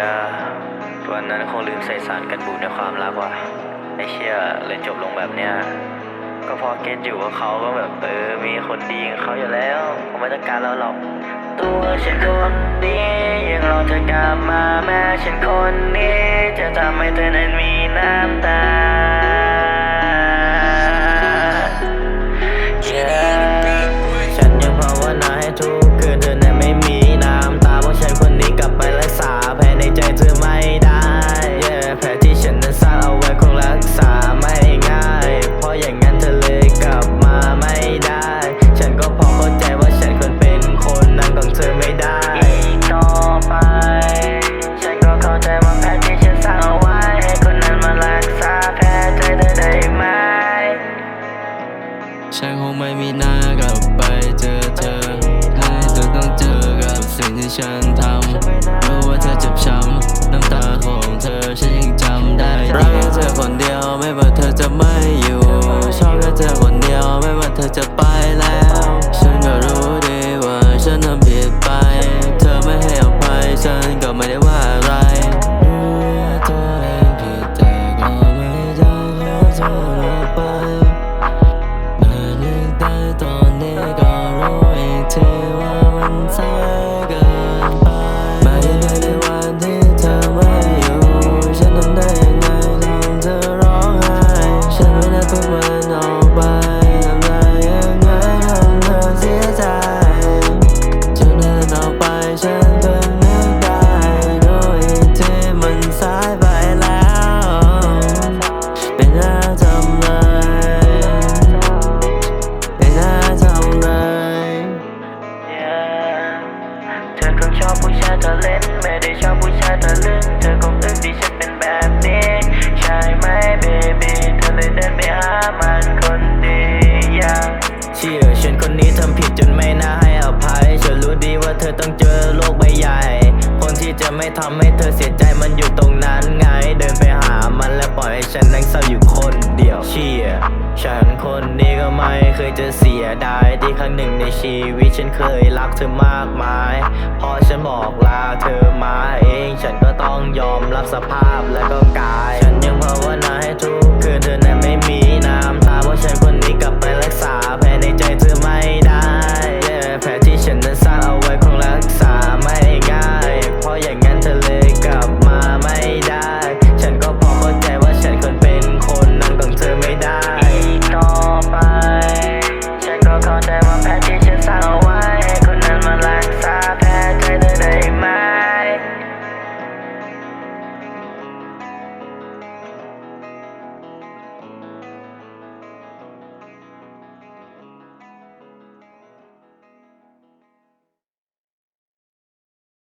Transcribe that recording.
ยวันนั้นคงลืมใส่สารกันบูดในความรักว่ะไอ้เชี่ยเลยจบลงแบบเนี้ยก็พอเก็ตอยู่ว่าเขาก็แบบเออมีคนดีของเขาอยู่แล้วผมไม่ต้องการเราหรอกตัวฉันคนนี้ยังรอเธอกลับมาแม้ฉันคนนี้จะทำให้เธอใน สิ่ง จนไม่น่าให้อภัยฉันรู้ดีว่าเธอต้องเจอโลกใบใหญ่ คนที่จะไม่ทำให้เธอเสียใจมันอยู่ตรงนั้นไง เดินไปหามันและปล่อยให้ฉันนั่งเศร้าอยู่คนเดียวเชียฉันคนนี้ก็ไม่เคยจะเสียดายที่ครั้งหนึ่งในชีวิตฉันเคยรักเธอมากมาย พอฉันบอกลาเธอมาเอง ฉันก็ต้องยอมรับสภาพและก็กาย ฉันยังภาวนาให้ทุกคืนเธอนั้น